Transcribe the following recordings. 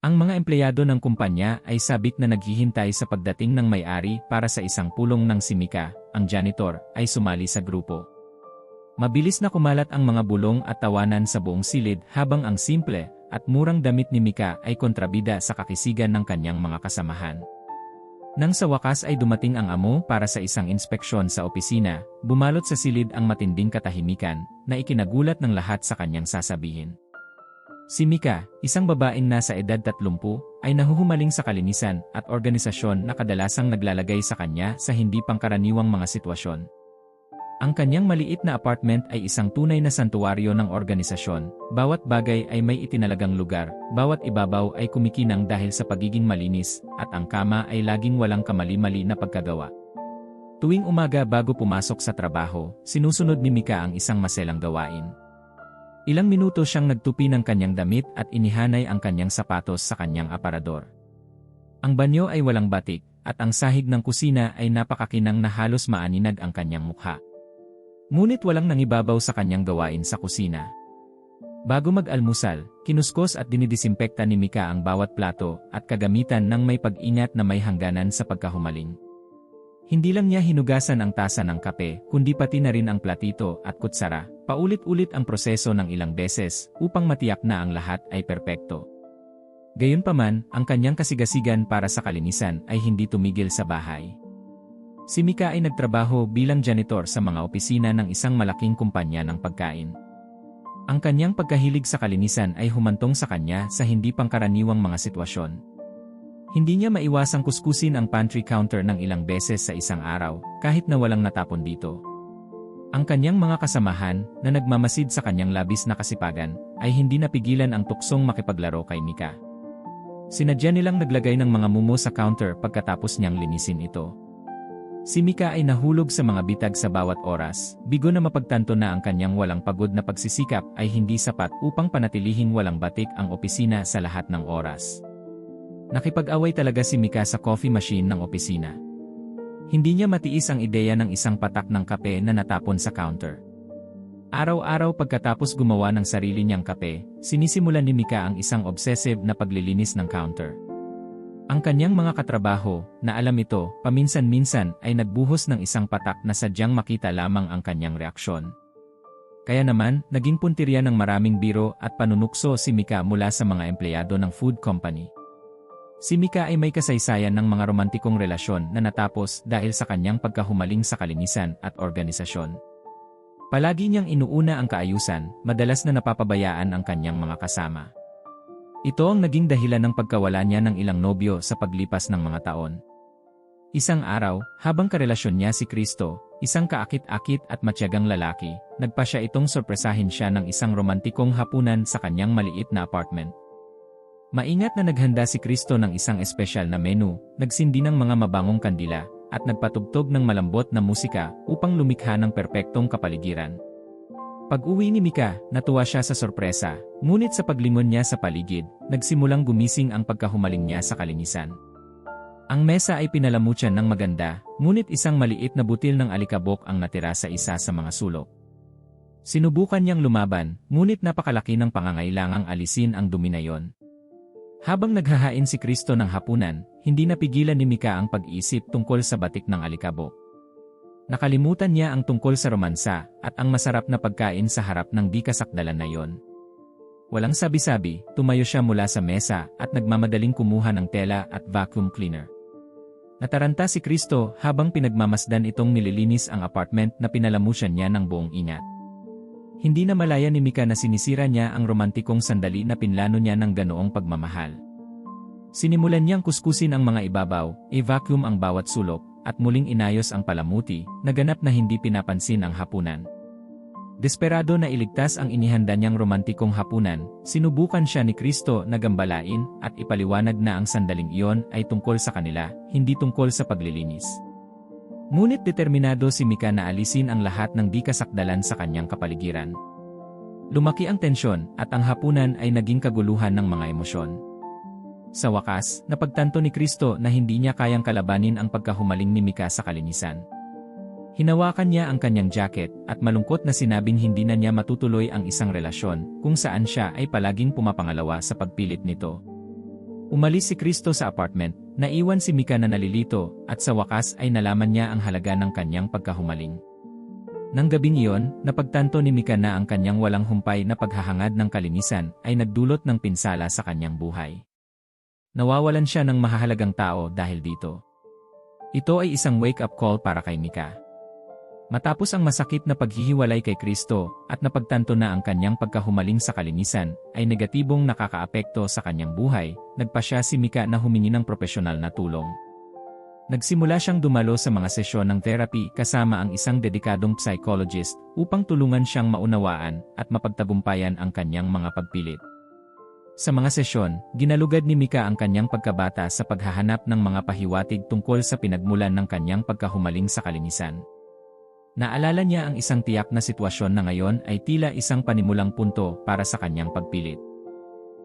Ang mga empleyado ng kumpanya ay sabik na naghihintay sa pagdating ng may-ari para sa isang pulong ng si Mika, ang janitor, ay sumali sa grupo. Mabilis na kumalat ang mga bulong at tawanan sa buong silid habang ang simple at murang damit ni Mika ay kontrabida sa kakisigan ng kanyang mga kasamahan. Nang sa wakas ay dumating ang amo para sa isang inspeksyon sa opisina, bumalot sa silid ang matinding katahimikan na ikinagulat ng lahat sa kanyang sasabihin. Si Mika, isang babaeng nasa edad 30, ay nahuhumaling sa kalinisan at organisasyon na kadalasang naglalagay sa kanya sa hindi pangkaraniwang mga sitwasyon. Ang kanyang maliit na apartment ay isang tunay na santuwaryo ng organisasyon, bawat bagay ay may itinalagang lugar, bawat ibabaw ay kumikinang dahil sa pagiging malinis, at ang kama ay laging walang kamali-mali na pagkagawa. Tuwing umaga bago pumasok sa trabaho, sinusunod ni Mika ang isang maselang gawain. Ilang minuto siyang nagtupi ng kanyang damit at inihanay ang kanyang sapatos sa kanyang aparador. Ang banyo ay walang batik, at ang sahig ng kusina ay napakakinang na halos maaninag ang kanyang mukha. Ngunit walang nangibabaw sa kanyang gawain sa kusina. Bago mag-almusal, kinuskos at dinidisimpekta ni Mika ang bawat plato at kagamitan ng may pag-ingat na may hangganan sa pagkahumaling. Hindi lang niya hinugasan ang tasa ng kape, kundi pati na rin ang platito at kutsara, paulit-ulit ang proseso ng ilang beses upang matiyak na ang lahat ay perpekto. Gayunpaman, ang kanyang kasigasigan para sa kalinisan ay hindi tumigil sa bahay. Si Mika ay nagtrabaho bilang janitor sa mga opisina ng isang malaking kumpanya ng pagkain. Ang kanyang pagkahilig sa kalinisan ay humantong sa kanya sa hindi pangkaraniwang mga sitwasyon. Hindi niya maiwasang kuskusin ang pantry counter ng ilang beses sa isang araw, kahit na walang natapon dito. Ang kanyang mga kasamahan, na nagmamasid sa kanyang labis na kasipagan, ay hindi napigilan ang tuksong makipaglaro kay Mika. Sinadya nilang naglagay ng mga mumo sa counter pagkatapos niyang linisin ito. Si Mika ay nahulog sa mga bitag sa bawat oras, bigo na mapagtanto na ang kanyang walang pagod na pagsisikap ay hindi sapat upang panatilihing walang batik ang opisina sa lahat ng oras. Nakipag-away talaga si Mika sa coffee machine ng opisina. Hindi niya matiis ang ideya ng isang patak ng kape na natapon sa counter. Araw-araw pagkatapos gumawa ng sarili niyang kape, sinisimulan ni Mika ang isang obsessive na paglilinis ng counter. Ang kanyang mga katrabaho, na alam ito, paminsan-minsan ay nagbuhos ng isang patak na sadyang makita lamang ang kanyang reaksyon. Kaya naman, naging puntirya ng maraming biro at panunukso si Mika mula sa mga empleyado ng food company. Si Mika ay may kasaysayan ng mga romantikong relasyon na natapos dahil sa kanyang pagkahumaling sa kalinisan at organisasyon. Palagi niyang inuuna ang kaayusan, madalas na napapabayaan ang kanyang mga kasama. Ito ang naging dahilan ng pagkawala niya ng ilang nobyo sa paglipas ng mga taon. Isang araw, habang karelasyon niya si Kristo, isang kaakit-akit at matyagang lalaki, nagpa siya itong sorpresahin siya ng isang romantikong hapunan sa kanyang maliit na apartment. Maingat na naghanda si Kristo ng isang espesyal na menu, nagsindi ng mga mabangong kandila, at nagpatugtog ng malambot na musika upang lumikha ng perpektong kapaligiran. Pag-uwi ni Mika, natuwa siya sa sorpresa, ngunit sa paglingon niya sa paligid, nagsimulang gumising ang pagkahumaling niya sa kalinisan. Ang mesa ay pinalamutyan ng maganda, ngunit isang maliit na butil ng alikabok ang natira sa isa sa mga sulok. Sinubukan niyang lumaban, ngunit napakalaki ng pangangailangang alisin ang dumi na yon. Habang naghahain si Kristo ng hapunan, hindi napigilan ni Mika ang pag-iisip tungkol sa batik ng alikabok. Nakalimutan niya ang tungkol sa romansa at ang masarap na pagkain sa harap ng di kasakdalan na yon. Walang sabi-sabi, tumayo siya mula sa mesa at nagmamadaling kumuha ng tela at vacuum cleaner. Nataranta si Kristo habang pinagmamasdan itong nililinis ang apartment na pinalamusan niya ng buong ingat. Hindi na malaya ni Mika na sinisira niya ang romantikong sandali na pinlano niya ng ganoong pagmamahal. Sinimulan niyang kuskusin ang mga ibabaw, i-vacuum ang bawat sulok, at muling inayos ang palamuti, naganap na hindi pinapansin ang hapunan. Desperado na iligtas ang inihanda niyang romantikong hapunan, sinubukan siya ni Kristo na gambalain at ipaliwanag na ang sandaling iyon ay tungkol sa kanila, hindi tungkol sa paglilinis. Ngunit determinado si Mika na alisin ang lahat ng di kasakdalan sa kanyang kapaligiran. Lumaki ang tensyon at ang hapunan ay naging kaguluhan ng mga emosyon. Sa wakas, napagtanto ni Kristo na hindi niya kayang kalabanin ang pagkahumaling ni Mika sa kalinisan. Hinawakan niya ang kanyang jacket at malungkot na sinabing hindi na niya matutuloy ang isang relasyon kung saan siya ay palaging pumapangalawa sa pagpilit nito. Umalis si Kristo sa apartment, naiwan si Mika na nalilito, at sa wakas ay nalaman niya ang halaga ng kanyang pagkahumaling. Nang gabing iyon, napagtanto ni Mika na ang kanyang walang humpay na paghahangad ng kalinisan ay nagdulot ng pinsala sa kanyang buhay. Nawawalan siya ng mahahalagang tao dahil dito. Ito ay isang wake-up call para kay Mika. Matapos ang masakit na paghihiwalay kay Kristo at napagtanto na ang kanyang pagkahumaling sa kalinisan ay negatibong nakakaapekto sa kanyang buhay, nagpa siya si Mika na humingi ng profesional na tulong. Nagsimula siyang dumalo sa mga sesyon ng therapy kasama ang isang dedikadong psychologist upang tulungan siyang maunawaan at mapagtagumpayan ang kanyang mga pagpilit. Sa mga sesyon, ginalugad ni Mika ang kanyang pagkabata sa paghahanap ng mga pahiwatig tungkol sa pinagmulan ng kanyang pagkahumaling sa kalinisan. Naalala niya ang isang tiyak na sitwasyon na ngayon ay tila isang panimulang punto para sa kanyang pagpilit.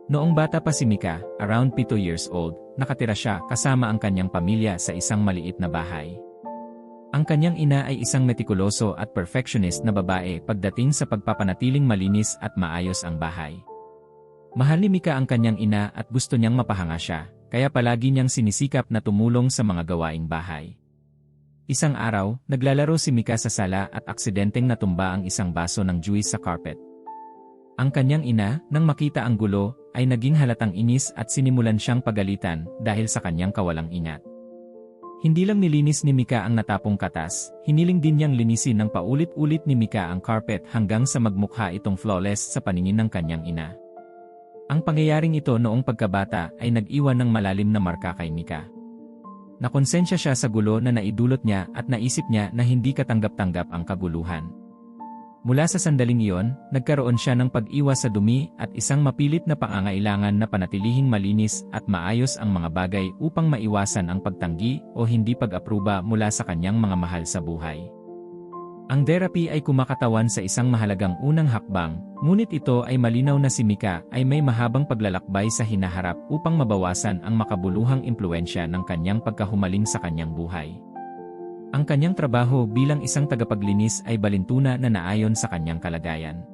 Noong bata pa si Mika, around 7 years old, nakatira siya kasama ang kanyang pamilya sa isang maliit na bahay. Ang kanyang ina ay isang metikuloso at perfectionist na babae pagdating sa pagpapanatiling malinis at maayos ang bahay. Mahal ni Mika ang kanyang ina at gusto niyang mapahanga siya, kaya palagi niyang sinisikap na tumulong sa mga gawaing bahay. Isang araw, naglalaro si Mika sa sala at aksidenteng natumba ang isang baso ng juice sa carpet. Ang kanyang ina, nang makita ang gulo, ay naging halatang inis at sinimulan siyang pagalitan dahil sa kanyang kawalang ingat. Hindi lang nilinis ni Mika ang natapong katas, hiniling din niyang linisin ng paulit-ulit ni Mika ang carpet hanggang sa magmukha itong flawless sa paningin ng kanyang ina. Ang pangyayaring ito noong pagkabata ay nag-iwan ng malalim na marka kay Mika. Nakonsensya siya sa gulo na naidulot niya at naisip niya na hindi katanggap-tanggap ang kaguluhan. Mula sa sandaling iyon, nagkaroon siya ng pag-iwas sa dumi at isang mapilit na pangangailangan na panatilihing malinis at maayos ang mga bagay upang maiwasan ang pagtanggi o hindi pag-apruba mula sa kanyang mga mahal sa buhay. Ang therapy ay kumakatawan sa isang mahalagang unang hakbang, ngunit ito ay malinaw na si Mika ay may mahabang paglalakbay sa hinaharap upang mabawasan ang makabuluhang impluensya ng kanyang pagkahumaling sa kanyang buhay. Ang kanyang trabaho bilang isang tagapaglinis ay balintuna na naayon sa kanyang kalagayan.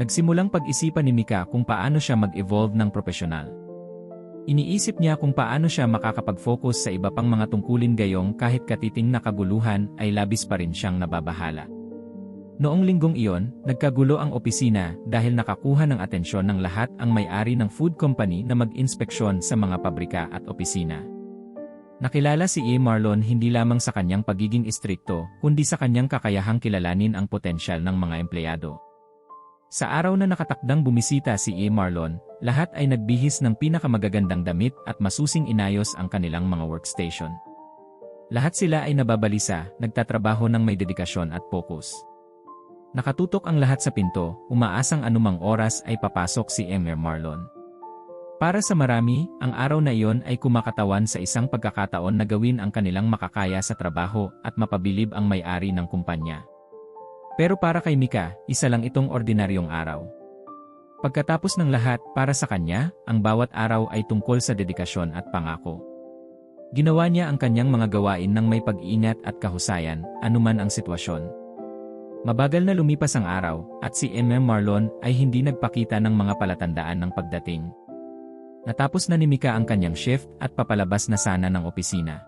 Nagsimulang pag-isipan ni Mika kung paano siya mag-evolve ng profesional. Iniisip niya kung paano siya makakapag-focus sa iba pang mga tungkulin gayong kahit katiting na kaguluhan ay labis pa rin siyang nababahala. Noong linggong iyon, nagkagulo ang opisina dahil nakakuha ng atensyon ng lahat ang may-ari ng food company na mag-inspeksyon sa mga pabrika at opisina. Nakilala si E. Marlon hindi lamang sa kanyang pagiging istrikto, kundi sa kanyang kakayahang kilalanin ang potensyal ng mga empleyado. Sa araw na nakatakdang bumisita si E. Marlon, lahat ay nagbihis ng pinakamagagandang damit at masusing inayos ang kanilang mga workstation. Lahat sila ay nababalisa, nagtatrabaho ng may dedikasyon at focus. Nakatutok ang lahat sa pinto, umaasang anumang oras ay papasok si Emir Marlon. Para sa marami, ang araw na iyon ay kumakatawan sa isang pagkakataon na gawin ang kanilang makakaya sa trabaho at mapabilib ang may-ari ng kumpanya. Pero para kay Mika, isa lang itong ordinaryong araw. Pagkatapos ng lahat, para sa kanya, ang bawat araw ay tungkol sa dedikasyon at pangako. Ginawa niya ang kanyang mga gawain ng may pag-iingat at kahusayan, anuman ang sitwasyon. Mabagal na lumipas ang araw, at si MM Marlon ay hindi nagpakita ng mga palatandaan ng pagdating. Natapos na ni Mika ang kanyang shift at papalabas na sana ng opisina.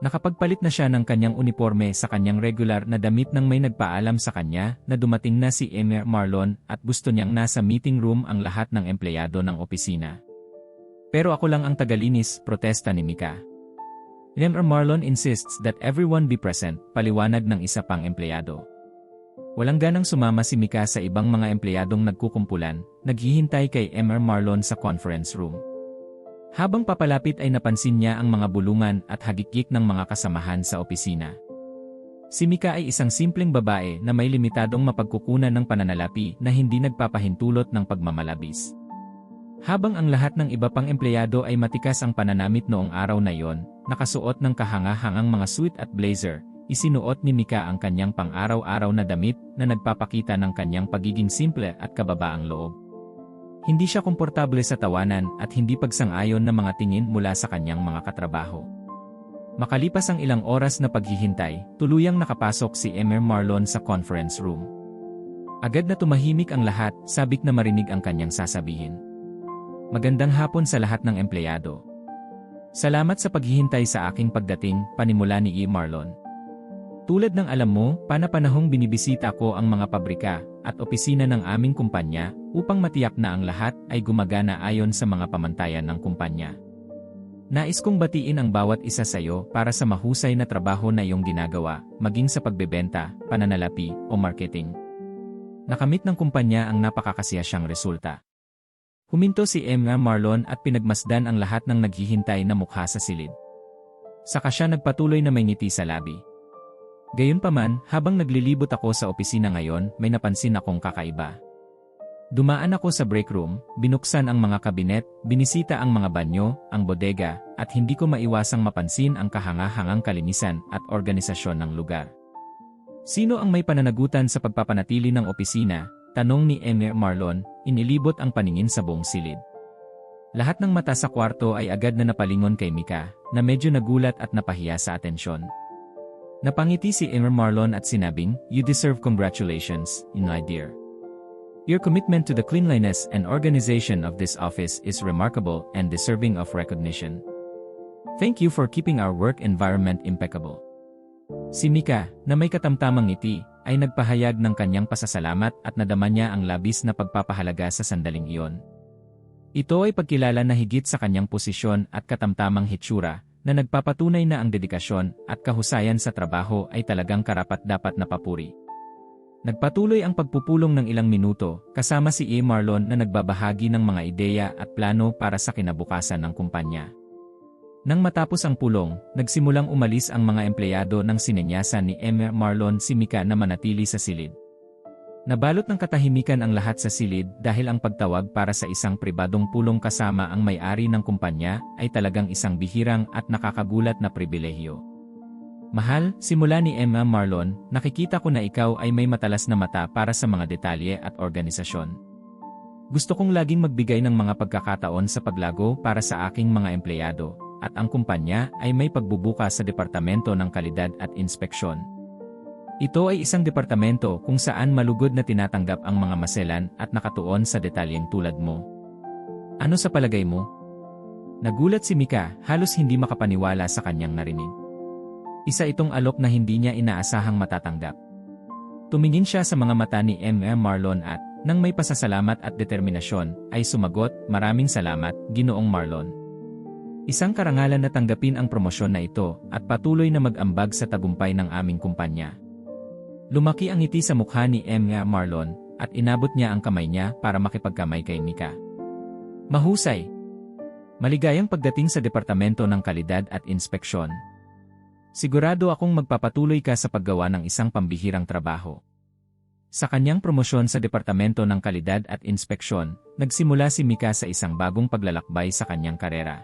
Nakapagpalit na siya ng kanyang uniforme sa kanyang regular na damit nang may nagpaalam sa kanya na dumating na si Emir Marlon at gusto niyang nasa meeting room ang lahat ng empleyado ng opisina. Pero ako lang ang tagalinis, protesta ni Mika. Emir Marlon insists that everyone be present, paliwanag ng isa pang empleyado. Walang ganang sumama si Mika sa ibang mga empleyadong nagkukumpulan, naghihintay kay Emir Marlon sa conference room. Habang papalapit ay napansin niya ang mga bulungan at hagikik ng mga kasamahan sa opisina. Si Mika ay isang simpleng babae na may limitadong mapagkukunan ng pananalapi na hindi nagpapahintulot ng pagmamalabis. Habang ang lahat ng iba pang empleyado ay matikas ang pananamit noong araw na iyon, nakasuot ng kahanga-hangang mga suit at blazer, isinuot ni Mika ang kanyang pang-araw-araw na damit na nagpapakita ng kanyang pagiging simple at kababaang loob. Hindi siya komportable sa tawanan at hindi pagsang-ayon ng mga tingin mula sa kanyang mga katrabaho. Makalipas ang ilang oras na paghihintay, tuluyang nakapasok si Emir Marlon sa conference room. Agad na tumahimik ang lahat, sabik na marinig ang kanyang sasabihin. Magandang hapon sa lahat ng empleyado. Salamat sa paghihintay sa aking pagdating, panimula ni E. Marlon. Tulad ng alam mo, panapanahong binibisita ko ang mga pabrika at opisina ng aming kumpanya upang matiyak na ang lahat ay gumagana ayon sa mga pamantayan ng kumpanya. Nais kong batiin ang bawat isa sa iyo para sa mahusay na trabaho na iyong ginagawa, maging sa pagbebenta, pananalapi, o marketing. Nakamit ng kumpanya ang napakakasiyasyang resulta. Huminto si Emma Marlon at pinagmasdan ang lahat ng naghihintay na mukha sa silid. Saka siya nagpatuloy na may ngiti sa labi. Gayunpaman, habang naglilibot ako sa opisina ngayon, may napansin akong kakaiba. Dumaan ako sa break room, binuksan ang mga kabinet, binisita ang mga banyo, ang bodega, at hindi ko maiwasang mapansin ang kahanga-hangang kalinisan at organisasyon ng lugar. Sino ang may pananagutan sa pagpapanatili ng opisina? Tanong ni Emir Marlon, inilibot ang paningin sa buong silid. Lahat ng mata sa kwarto ay agad na napalingon kay Mika, na medyo nagulat at napahiya sa atensyon. Napangiti si Emir Marlon at sinabing, You deserve congratulations, my dear. Your commitment to the cleanliness and organization of this office is remarkable and deserving of recognition. Thank you for keeping our work environment impeccable. Si Mika, na may katamtamang ngiti, ay nagpahayag ng kanyang pasasalamat at nadama niya ang labis na pagpapahalaga sa sandaling iyon. Ito ay pagkilala na higit sa kanyang posisyon at katamtamang hitsura na nagpapatunay na ang dedikasyon at kahusayan sa trabaho ay talagang karapat-dapat na papuri. Nagpatuloy ang pagpupulong ng ilang minuto kasama si E. Marlon na nagbabahagi ng mga ideya at plano para sa kinabukasan ng kumpanya. Nang matapos ang pulong, nagsimulang umalis ang mga empleyado ng sinenyasan ni Emma Marlon si Mika na manatili sa silid. Nabalot ng katahimikan ang lahat sa silid dahil ang pagtawag para sa isang pribadong pulong kasama ang may-ari ng kumpanya ay talagang isang bihirang at nakakagulat na pribilehyo. Mahal, simula ni Emma Marlon, nakikita ko na ikaw ay may matalas na mata para sa mga detalye at organisasyon. Gusto kong laging magbigay ng mga pagkakataon sa paglago para sa aking mga empleyado, at ang kumpanya ay may pagbubukas sa Departamento ng Kalidad at Inspeksyon. Ito ay isang departamento kung saan malugod na tinatanggap ang mga maselan at nakatuon sa detalyeng tulad mo. Ano sa palagay mo? Nagulat si Mika, halos hindi makapaniwala sa kanyang narinig. Isa itong alok na hindi niya inaasahang matatanggap. Tumingin siya sa mga mata ni M.M. Marlon at, nang may pasasalamat at determinasyon, ay sumagot, maraming salamat, Ginoong Marlon. Isang karangalan na tanggapin ang promosyon na ito at patuloy na mag-ambag sa tagumpay ng aming kumpanya. Lumaki ang ngiti sa mukha ni Emma Marlon at inabot niya ang kamay niya para makipagkamay kay Mika. Mahusay! Maligayang pagdating sa Departamento ng Kalidad at Inspeksyon. Sigurado akong magpapatuloy ka sa paggawa ng isang pambihirang trabaho. Sa kanyang promosyon sa Departamento ng Kalidad at Inspeksyon, nagsimula si Mika sa isang bagong paglalakbay sa kanyang karera.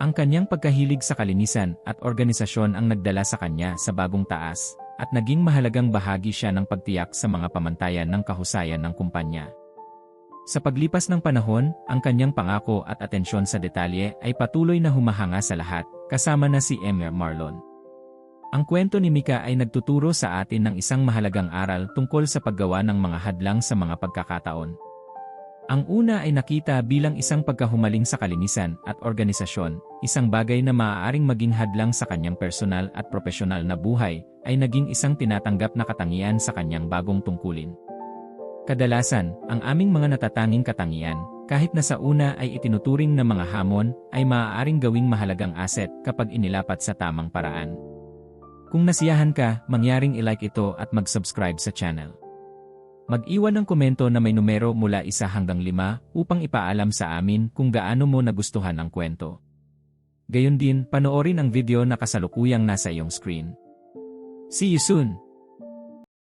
Ang kanyang pagkahilig sa kalinisan at organisasyon ang nagdala sa kanya sa bagong taas, at naging mahalagang bahagi siya ng pagtiyak sa mga pamantayan ng kahusayan ng kumpanya. Sa paglipas ng panahon, ang kanyang pangako at atensyon sa detalye ay patuloy na humahanga sa lahat, kasama na si Emir Marlon. Ang kwento ni Mika ay nagtuturo sa atin ng isang mahalagang aral tungkol sa paggawa ng mga hadlang sa mga pagkakataon. Ang una ay nakita bilang isang pagkahumaling sa kalinisan at organisasyon, isang bagay na maaaring maging hadlang sa kanyang personal at profesional na buhay, ay naging isang tinatanggap na katangian sa kanyang bagong tungkulin. Kadalasan, ang aming mga natatanging katangian, kahit na sa una ay itinuturing na mga hamon, ay maaaring gawing mahalagang asset kapag inilapat sa tamang paraan. Kung nasiyahan ka, mangyaring ilike ito at mag-subscribe sa channel. Mag-iwan ng komento na may numero mula isa hanggang lima upang ipaalam sa amin kung gaano mo nagustuhan ang kwento. Gayon din, panoorin ang video na kasalukuyang nasa iyong screen. See you soon!